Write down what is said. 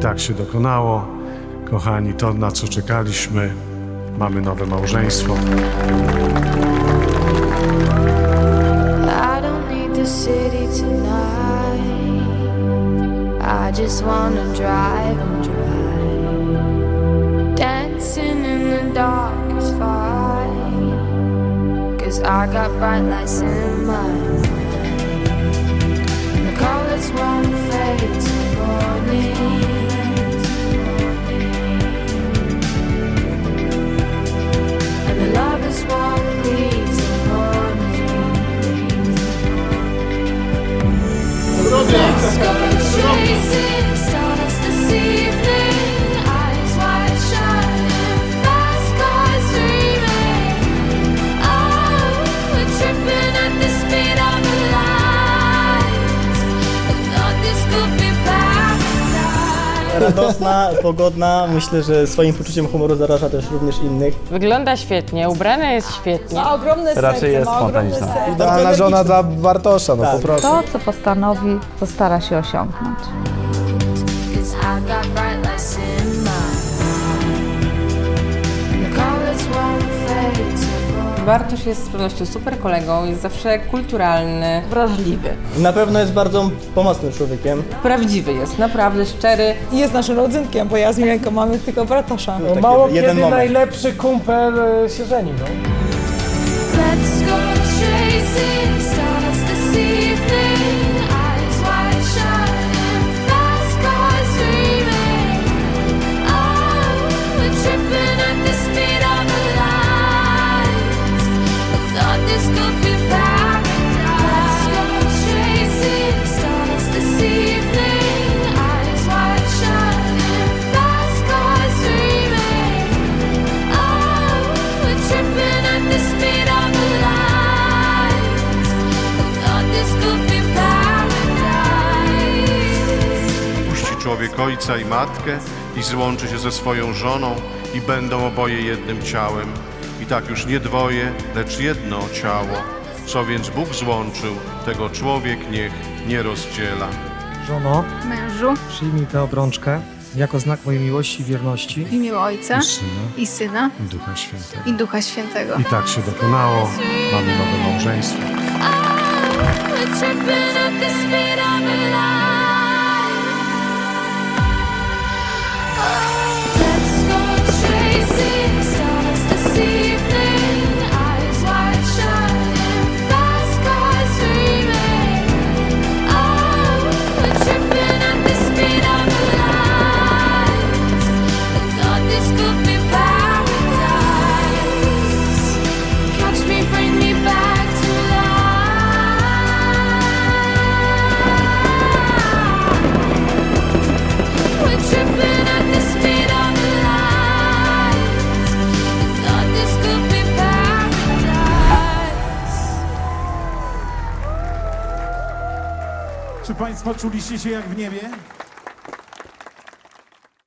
tak się dokonało. Kochani, to na co czekaliśmy. Mamy nowe małżeństwo. I don't need tonight. I just drive. Dancing in the dark is fine. Cause I got bright lights in mind. Radosna, pogodna, myślę, że swoim poczuciem humoru zaraża też również innych. Wygląda świetnie, ubrana jest świetnie. Ma ogromne Raczej serce, jest ma ogromne spontaniczna. serce. Idealna żona dla Bartosza, no Tak. po prostu. To, co postanowi, to stara się osiągnąć. Cause I got bright Bartosz jest z pewnością super kolegą, jest zawsze kulturalny, Wrażliwy. Na pewno jest bardzo pomocnym człowiekiem. prawdziwy jest, naprawdę szczery. I jest naszym rodzynkiem, bo ja z Milenką mamy tylko. Był taki Mało jeden kiedy moment. najlepszy kumpel e, się żeni, no. Człowiek ojca i matkę i złączy się ze swoją żoną i będą oboje jednym ciałem. I tak już nie dwoje, lecz jedno ciało. Co więc Bóg złączył, tego człowiek niech nie rozdziela. Żono, Mężu, przyjmij tę obrączkę jako znak mojej miłości i wierności. w imię Ojca I Syna, i Syna i Ducha Świętego. i Ducha Świętego. I tak się dokonało. Mamy nowe małżeństwo. Oh, at speed Czy Państwo czuliście się jak w niebie?